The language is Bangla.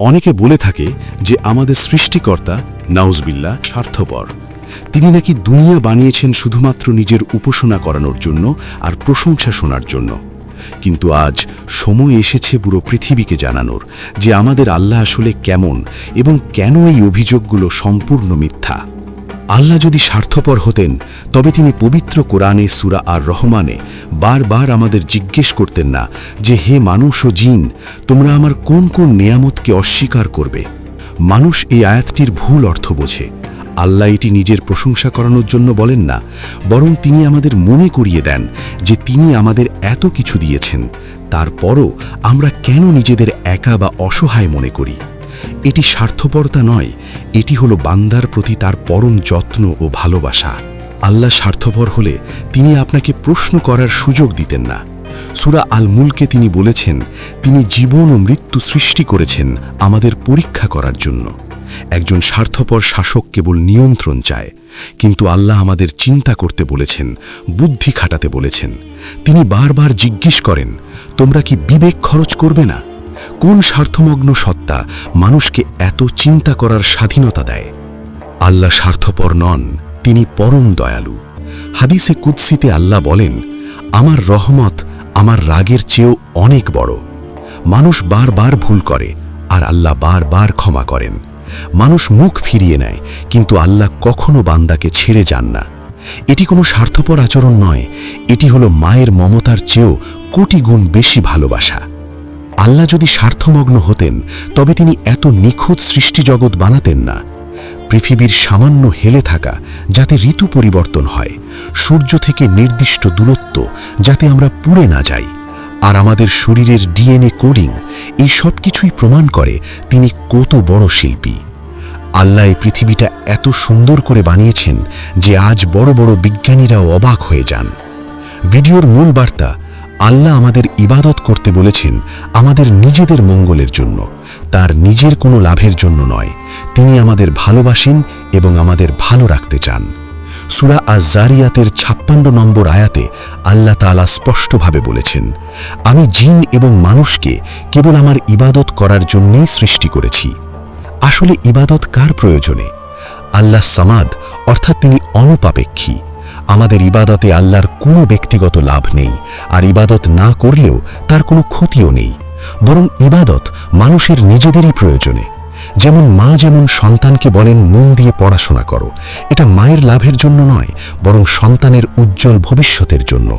অনেকে বলে থাকে যে আমাদের সৃষ্টিকর্তা নাউজবিল্লা স্বার্থপর। তিনি নাকি দুনিয়া বানিয়েছেন শুধুমাত্র নিজের উপাসনা করানোর জন্য আর প্রশংসা শোনার জন্য। কিন্তু আজ সময় এসেছে পুরো পৃথিবীকে জানানোর যে আমাদের আল্লাহ আসলে কেমন এবং কেন এই অভিযোগগুলো সম্পূর্ণ মিথ্যা। আল্লাহ যদি স্বার্থপর হতেন, তবে তিনি পবিত্র কোরআনে সুরা আর রহমানে বারবার আমাদের জিজ্ঞেস করতেন না যে, হে মানুষ ও জিন, তোমরা আমার কোন কোন নেয়ামতকে অস্বীকার করবে? মানুষ এই আয়াতটির ভুল অর্থ বোঝে। আল্লাহ এটি নিজের প্রশংসা করানোর জন্য বলেন না, বরং তিনি আমাদের মনে করিয়ে দেন যে, তিনি আমাদের এত কিছু দিয়েছেন। তারপরও আমরা কেন নিজেদের একা বা অসহায় মনে করি? এটি স্বার্থপরতা নয়, এটি হলো বান্দার প্রতি তার পরম যত্ন ও ভালোবাসা। আল্লাহ স্বার্থপর হলে তিনি আপনাকে প্রশ্ন করার সুযোগ দিতেন না। সুরা আল মুলকে তিনি বলেছেন, তিনি জীবন ও মৃত্যু সৃষ্টি করেছেন আমাদের পরীক্ষা করার জন্য। একজন স্বার্থপর শাসক কেবল নিয়ন্ত্রণ চায়, কিন্তু আল্লাহ আমাদের চিন্তা করতে বলেছেন, বুদ্ধি খাটাতে বলেছেন। তিনি বারবার জিজ্ঞেস করেন, তোমরা কি বিবেক খরচ করবে না? কোন স্বার্থমগ্ন সত্তা মানুষকে এত চিন্তা করার স্বাধীনতা দেয়? আল্লাহ স্বার্থপর নন, তিনি পরম দয়ালু। হাদিসে কুৎসিতে আল্লাহ বলেন, আমার রহমত আমার রাগের চেয়েও অনেক বড়। মানুষ বারবার ভুল করে, আর আল্লাহ বারবার ক্ষমা করেন। মানুষ মুখ ফিরিয়ে নেয়, কিন্তু আল্লাহ কখনো বান্দাকে ছেড়ে যান না। এটি কোনো স্বার্থপর আচরণ নয়, এটি হলো মায়ের মমতার চেয়েও কোটি গুণ বেশি ভালোবাসা। আল্লাহ যদি স্বার্থমগ্ন হতেন, তবে তিনি এত নিখুঁত সৃষ্টিজগৎ বানাতেন না। পৃথিবীর সামান্য হেলে থাকা, যাতে ঋতু পরিবর্তন হয়, সূর্য থেকে নির্দিষ্ট দূরত্ব, যাতে আমরা পুড়ে না যাই। আর আমাদের শরীরের ডিএনএ কোডিং, এই সব কিছুই প্রমাণ করে তিনি কত বড় শিল্পী। আল্লাহ এই পৃথিবীটা এত সুন্দর করে বানিয়েছেন যে আজ বড় বড় বিজ্ঞানীরাও অবাক হয়ে যান। ভিডিওর মূল বার্তা আল্লাহ আমাদের ইবাদত করতে বলেছেন আমাদের নিজেদের মঙ্গলের জন্য। তার নিজের কোনো লাভের জন্য নয়। তিনি আমাদের ভালোবাসেন এবং আমাদের ভালো রাখতে চান। সুরা আজ জারিয়াতের ছাপ্পান্ন নম্বর আয়াতে আল্লাহ তালা স্পষ্টভাবে বলেছেন, আমি জিন এবং মানুষকে কেবল আমার ইবাদত করার জন্যেই সৃষ্টি করেছি। আসলে ইবাদত কার প্রয়োজনে? আল্লাহ সামাদ, অর্থাৎ তিনি অনুপাপেক্ষী। আমাদের ইবাদতে আল্লাহর কোনো ব্যক্তিগত লাভ নেই, আর ইবাদত না করলেও তার কোনো ক্ষতিও নেই। বরং ইবাদত মানুষের নিজেদেরই প্রয়োজনে। যেমন মা যেমন সন্তানকে বলেন, মন দিয়ে পড়াশোনা করো। এটা মায়ের লাভের জন্য নয়, বরং সন্তানের উজ্জ্বল ভবিষ্যতের জন্য।